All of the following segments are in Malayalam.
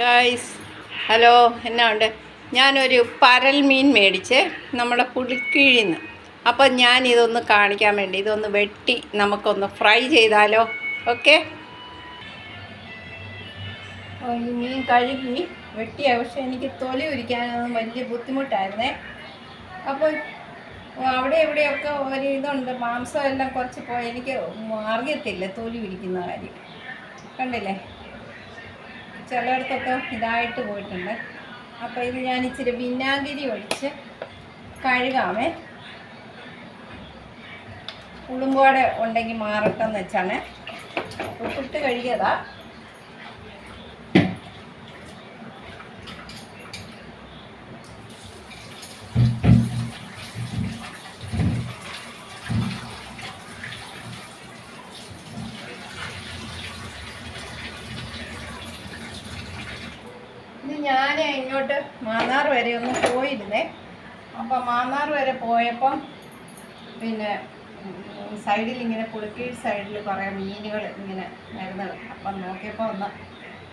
ഗായ്സ് ഹലോ എന്നാ ഉണ്ട്? ഞാനൊരു പരൽ മീൻ മേടിച്ച് നമ്മുടെ പുളിക്കിഴിന്ന്. അപ്പം ഞാൻ ഇതൊന്ന് കാണിക്കാൻ വേണ്ടി ഇതൊന്ന് വെട്ടി നമുക്കൊന്ന് ഫ്രൈ ചെയ്താലോ? ഓക്കെ ഈ മീൻ കഴുകി വെട്ടിയ പക്ഷെ എനിക്ക് തൊലി ഉരിക്കാനൊന്നും വലിയ ബുദ്ധിമുട്ടായിരുന്നേ. അപ്പോൾ അവിടെ എവിടെയൊക്കെ ഒരു ഇതുണ്ട് മാംസം എല്ലാം കുറച്ച് പോയി. എനിക്ക് അറിയത്തില്ല തൊലി ഉരിക്കുന്ന കാര്യം. കണ്ടില്ലേ? ചിലയിടത്തൊക്കെ ഇതായിട്ട് പോയിട്ടുണ്ട്. അപ്പോൾ ഇത് ഞാൻ ഇച്ചിരി വിനാഗിരി ഒഴിച്ച് കഴുകാമേ. ഉളുമ്പോടെ ഉണ്ടെങ്കിൽ മാറട്ടെന്ന് വെച്ചാണ്. ഉപ്പിട്ട് കഴുകിയതാ. ഇങ്ങോട്ട് മാന്നാർ വരെ ഒന്ന് പോയിരുന്നേ. അപ്പം മാന്നാർ വരെ പോയപ്പം പിന്നെ സൈഡിൽ ഇങ്ങനെ പുളിക്കീഴ് സൈഡിൽ കുറേ മീനുകൾ ഇങ്ങനെ വരുന്നത്. അപ്പം നോക്കിയപ്പോൾ ഒന്ന്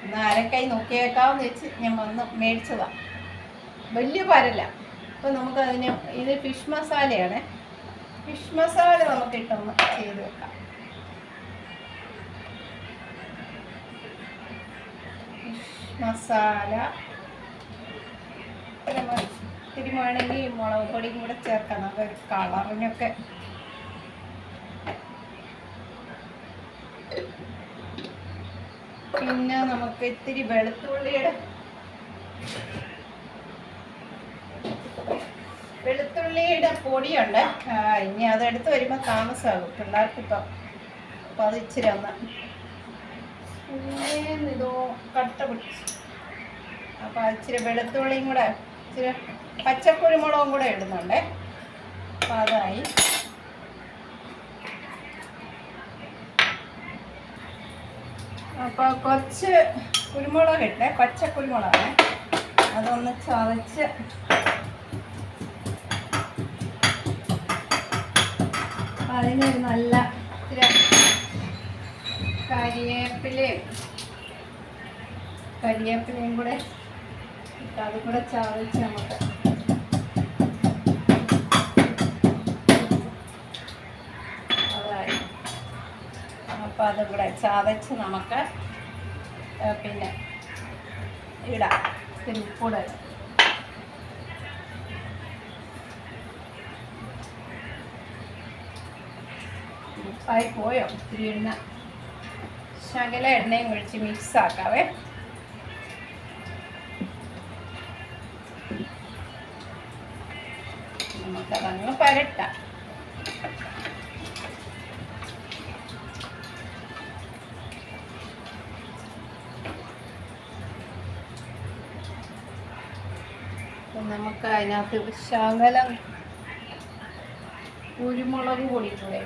ഒന്ന് അരക്കൈ നോക്കിയേക്കാമെന്ന് വെച്ച് ഞാൻ വന്ന് മേടിച്ചതാണ് വലിയ പരല്ല. അപ്പോൾ നമുക്കതിന് ഇത് ഫിഷ് മസാലയാണ്. ഫിഷ് മസാല നമുക്ക് നമുക്കിട്ടൊന്ന് ചെയ്ത് വെക്കാം. ഫിഷ് മസാല ഇത്തിരി വേണമെങ്കിൽ മുളക് പൊടിയും കൂടെ ചേർക്കാം അതൊരു കളറിനൊക്കെ. പിന്നെ നമുക്ക് ഇത്തിരി വെളുത്തുള്ളിയുടെ വെളുത്തുള്ളിയുടെ പൊടിയുണ്ട്. ഇനി അതെടുത്ത് വരുമ്പോൾ താമസമാകും പിള്ളേർക്കിപ്പം. അപ്പം അത് ഇച്ചിരി ഒന്ന് ഇതോ കട്ട പിടിച്ചു. അപ്പം ഇച്ചിരി വെളുത്തുള്ളിയും കൂടെ ഇച്ചിരി പച്ചക്കുരുമുളകും കൂടെ ഇടുന്നുണ്ടേ. അപ്പോൾ അതായി. അപ്പോൾ കുറച്ച് കുരുമുളക് ഇട്ടേ പച്ചക്കുരുമുളകാണ് അതൊന്ന് ചതച്ച് അതിനൊരു നല്ല കരിയേപ്പിലയും കരിയേപ്പിലയും കൂടെ ഇട്ട് അതും കൂടെ ചതച്ച് നമുക്ക്. അതായി അപ്പോൾ അതും കൂടെ ചതച്ച് നമുക്ക് പിന്നെ ഇടാം. പിന്നെ ഉപ്പൂടെ. ഉപ്പായി പോയോ? ഇത്തിരി എണ്ണ. ശകല എണ്ണയും ഒഴിച്ച് മിക്സ് ആക്കാവേ. നമുക്കതങ്ങ് പരട്ടാം. അപ്പം നമുക്ക് അതിനകത്ത് ശകലം കുരുമുളക് പൊടി കൂടെ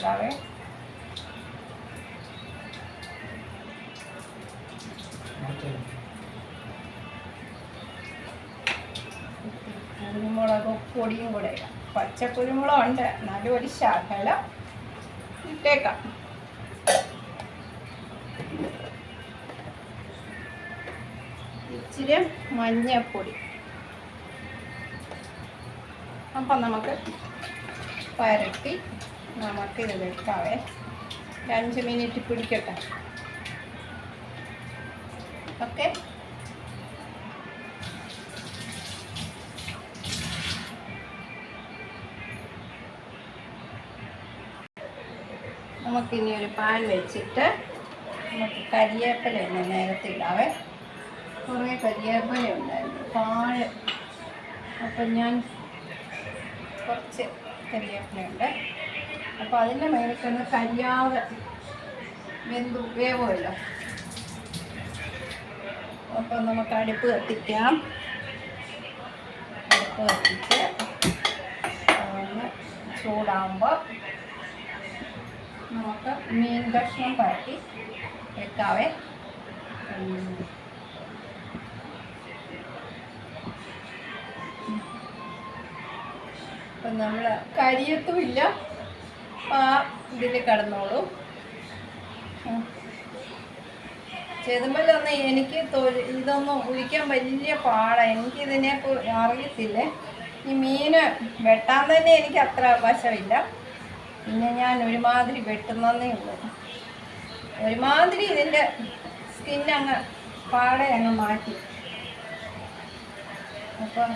കുരുമുളക് പൊടിയും കൂടെ ഇടാം. പച്ച കുരുമുളക് ഉണ്ട് എന്നാലും ഒരു ശകലം ഇട്ടേക്കാം. ഇച്ചിരി മഞ്ഞപ്പൊടി. അപ്പം നമുക്ക് പരട്ടി നമുക്കിത് വെക്കാവേ ഒരു അഞ്ച് മിനിറ്റ് പിടിക്കട്ടെ. ഓക്കെ? നമുക്കിനി ഒരു പാൻ വെച്ചിട്ട് നമുക്ക് കരിയേപ്പില ഒന്ന് നേരത്തെ ഇടാവേ. കുറേ കരിയേപ്പില ഉണ്ടായിരുന്നു. താഴെ അപ്പം ഞാൻ കുറച്ച് കരിയേപ്പിലുണ്ട് അപ്പോൾ അതിന്റെ മേലേക്കൊന്ന് കരിയാതെ വെന്തു വേവുമല്ലോ. അപ്പം നമുക്ക് അടുപ്പ് കത്തിക്കാം. അടുപ്പ് കത്തിച്ച് ഒന്ന് ചൂടാകുമ്പോൾ നമുക്ക് മീൻ കഷ്ണം പരട്ടി വെക്കാവേ. അപ്പം നമ്മൾ കരിയത്തുമില്ല. ആ ഇതിൽ കിടന്നോളൂ. ചെതുമ്പലൊന്നും എനിക്ക് ഇതൊന്നും ഒഴിക്കാൻ വലിയ പാടാണ് എനിക്കിതിനെ അറിയത്തില്ലേ? ഈ മീൻ വെട്ടാൻ തന്നെ എനിക്ക് അത്ര വശമില്ല. പിന്നെ ഞാൻ ഒരുമാതിരി വെട്ടുന്നേ ഉള്ളൂ. ഒരുമാതിരി ഇതിന്റെ സ്കിൻ അങ്ങ് പാടെ അങ്ങ് മാറ്റി. അപ്പം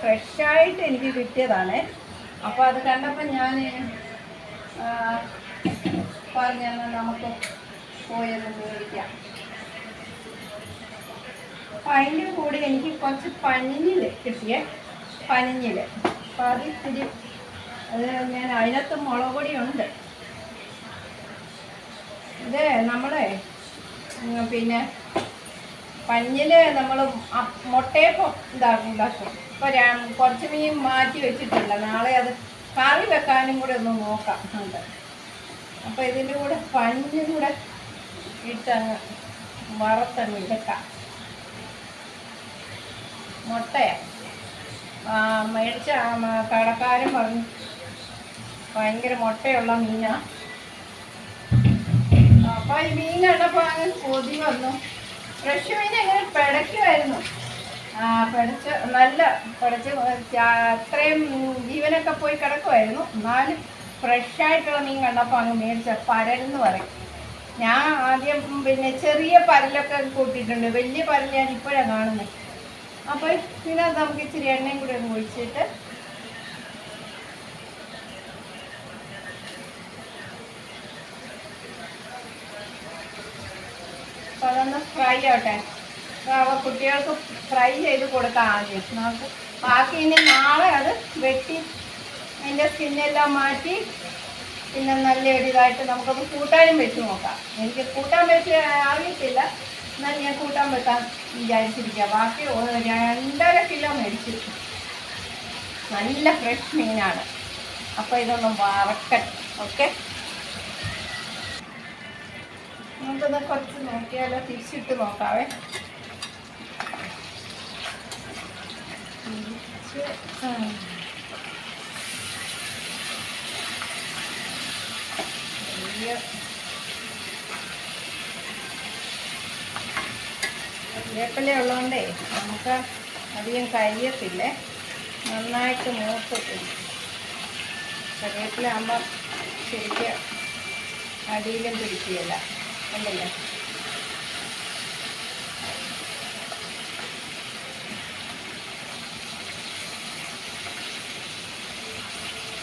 ഫ്രഷായിട്ട് എനിക്ക് കിട്ടിയതാണ്. അപ്പോൾ അത് കണ്ടപ്പോൾ ഞാൻ പറഞ്ഞാൽ നമുക്ക് പോയത് മേടിക്കാം. അപ്പം അതിന്റെ കൂടെ എനിക്ക് കുറച്ച് പനിഞ്ഞിൽ കിട്ടിയേ പനിഞ്ഞിൽ അപ്പം അത് ഇത്തിരി അത് ഞാൻ അതിനകത്ത് മുളക് പൊടിയുണ്ട്. ഇത് നമ്മളെ പിന്നെ പഞ്ഞിൽ നമ്മൾ മുട്ടയപ്പം ഇതാക്കും ഉണ്ടാക്കും. ഇപ്പോൾ കുറച്ച് മീൻ മാറ്റി വെച്ചിട്ടുണ്ട്. നാളെ അത് കറി വെക്കാനും കൂടെ ഒന്ന് നോക്കാം. ഉണ്ട്. അപ്പോൾ ഇതിന്റെ കൂടെ പഞ്ഞും കൂടെ ഇട്ടങ്ങ് വറുത്തങ്ങ് ഇടക്കാം. മുട്ടയ? മേടിച്ച കടക്കാരും പറഞ്ഞു. ഭയങ്കര മുട്ടയുള്ള മീനാ. അപ്പൊ ഈ മീൻ കണ്ടപ്പോ അങ്ങ് കൊതി വന്നു. ഫ്രഷ് മീൻ എങ്ങനെ പിടയ്ക്കുമായിരുന്നു ആ പിടച്ച് നല്ല പിടച്ച് അത്രയും ജീവനൊക്കെ പോയി കിടക്കുമായിരുന്നു എന്നാലും ഫ്രഷ് ആയിട്ടുള്ള മീൻ കണ്ടപ്പോൾ അങ്ങ് മേടിച്ച പരലെന്ന് പറയും. ഞാൻ ആദ്യം പിന്നെ ചെറിയ പരലൊക്കെ കൂട്ടിയിട്ടുണ്ട്. വലിയ പരൽ ഞാൻ ഇപ്പോഴാണ് കാണുന്നത് അപ്പോൾ പിന്നെ നമുക്ക് ഇച്ചിരി എണ്ണയും കൂടി ഒന്ന് ഒഴിച്ചിട്ട് അപ്പോൾ അതൊന്ന് ഫ്രൈ ആവട്ടെ. അപ്പോൾ കുട്ടികൾക്ക് ഫ്രൈ ചെയ്ത് കൊടുക്കാം ആദ്യം. നമുക്ക് ബാക്കി ഇനി നാളെ അത് വെട്ടി അതിന്റെ സ്കിന്നെല്ലാം മാറ്റി പിന്നെ നല്ല ഒരു ഇതായിട്ട് നമുക്കത് കൂട്ടാനും വെച്ച് നോക്കാം. എനിക്ക് കൂട്ടാൻ വെച്ച് അറിയത്തില്ല. എന്നാൽ ഞാൻ കൂട്ടാൻ വെക്കാൻ വിചാരിച്ചിരിക്കുക ബാക്കി രണ്ടര കിലോ മേടിച്ചു. നല്ല ഫ്രഷ് മീനാണ്. അപ്പോൾ ഇതൊന്നും വറക്കട്ടെ. ഓക്കെ നമുക്കൊന്ന് കുറച്ച് നോക്കിയാലോ തിരിച്ചിട്ട് നോക്കാവേ. ഉള്ളതുകൊണ്ടേ നമുക്ക് അധികം കഴിയത്തില്ലേ നന്നായിട്ട് മൂത്ത് പിടിക്കും ശരിക്കും അടിയിലും പിടിക്കുകയില്ല. ഉണ്ടല്ലേ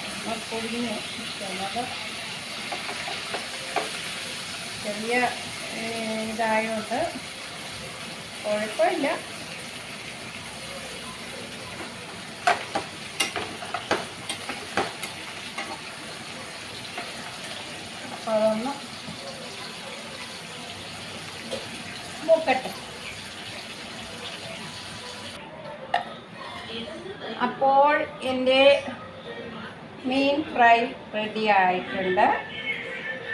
അപ്പം പൊടിഞ്ഞ് ചിലത് ചെറിയ ഏഹ്, ഇതായതുകൊണ്ട് കുഴപ്പമില്ല അപ്പോൾ അതൊന്ന് അപ്പോൾ എന്റെ മീൻ ഫ്രൈ റെഡി ആയിട്ടുണ്ട്.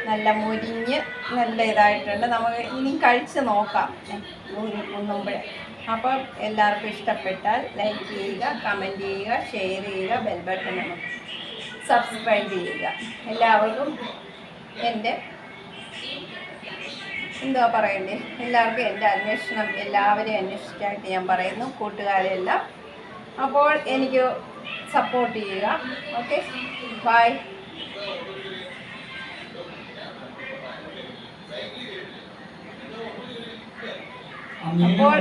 നല്ല മുരിഞ്ഞ് നല്ല ഇതായിട്ടുണ്ട്. നമുക്ക് ഇനി കഴിച്ച് നോക്കാം. ഉണ്ണുമ്പോഴേ അപ്പം എല്ലാവർക്കും ഇഷ്ടപ്പെട്ടാൽ ലൈക്ക് ചെയ്യുക കമന്റ് ചെയ്യുക ഷെയർ ചെയ്യുക ബെൽ ബട്ടൺ സബ്സ്ക്രൈബ് ചെയ്യുക. എല്ലാവർക്കും എന്റെ എന്തുവാ പറയണ്ടേ? എല്ലാവർക്കും എന്റെ അന്വേഷണം എല്ലാവരെയും അന്വേഷിച്ചായിട്ട് ഞാൻ പറയുന്നു. കൂട്ടുകാരെല്ലാം അപ്പോൾ എനിക്ക് സപ്പോർട്ട് ചെയ്യുക. ഓക്കെ ബൈ അപ്പോൾ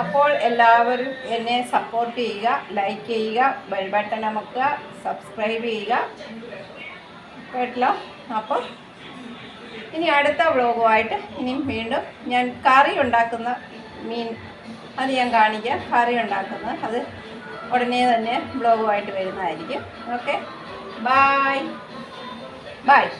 അപ്പോൾ എല്ലാവരും എന്നെ സപ്പോർട്ട് ചെയ്യുക ലൈക്ക് ചെയ്യുക ബെൽ ബട്ടൺ അമക്കുക സബ്സ്ക്രൈബ് ചെയ്യുക. കേട്ടല്ലോ? അപ്പോൾ ഇനി അടുത്ത വ്ളോഗുമായിട്ട് ഇനിയും വീണ്ടും ഞാൻ കറി ഉണ്ടാക്കുന്ന മീൻ അത് ഞാൻ കാണിക്കാം. കറി ഉണ്ടാക്കുന്നത്. അത് ഉടനെ തന്നെ ബ്ലോഗുമായിട്ട് വരുന്നതായിരിക്കും. ഓക്കെ. Bye bye